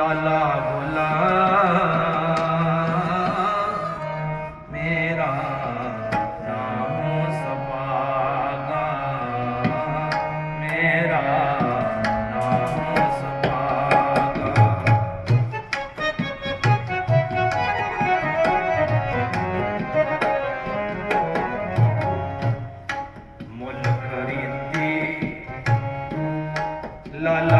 ਲਾਲਾ ਭੋਲਾ ਮੇਰਾ ਨਾਮ ਸਪਾਗਾ ਮੇਰਾ ਨਾਮ ਸਪਾਗਾ ਲਾਲਾ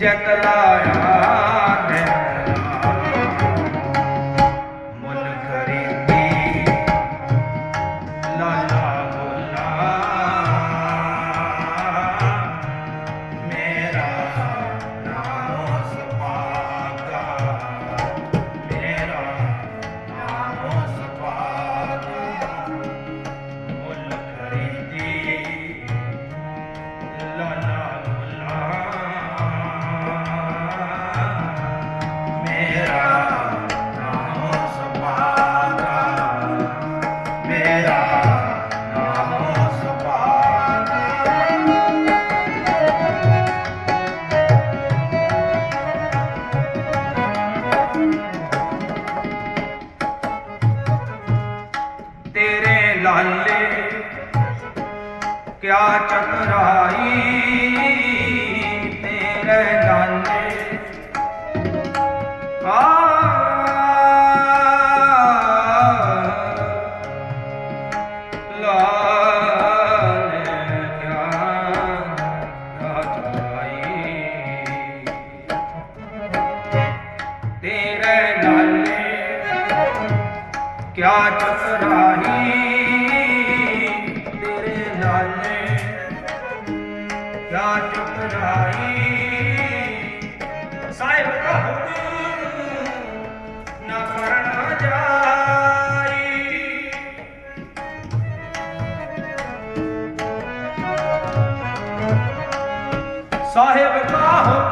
ਜਗ ਲਾਇਆ। ਕਿਆ ਚਕਰਾਈ ਤੇਰੇ ਜਾਣੇ ਆ। ਤੇਰੇ ਨਾਲੇ ਕਿਆ ਚਤਰਾ ਸਾਹਿਬ ਕਾ ਹੁਕਮ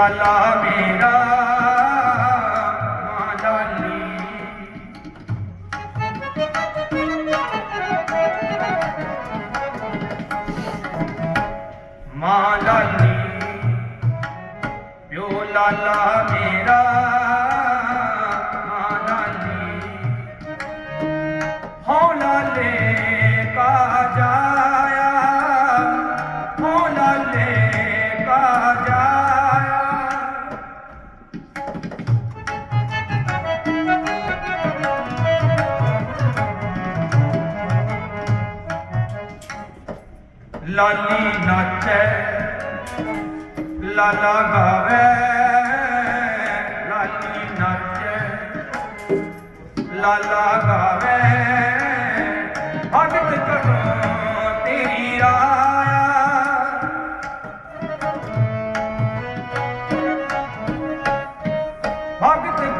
ਲਾਲਾ ਮੇਰਾ ਮਾਂ ਲਾਲੀ ਪਿਓ ਲਾਲਾ ਮੇਰਾ। ਲਾਲੀ ਨਾਚੈ ਲਾਲਾ ਗਾਵੇ ਲਾਲੀ ਨਾਚੈ ਲਾਲਾ ਗਾਵੇ। ਭਗਤ ਕਰੋ ਤੇਰੀ ਰਾਇਆ। ਭਗਤ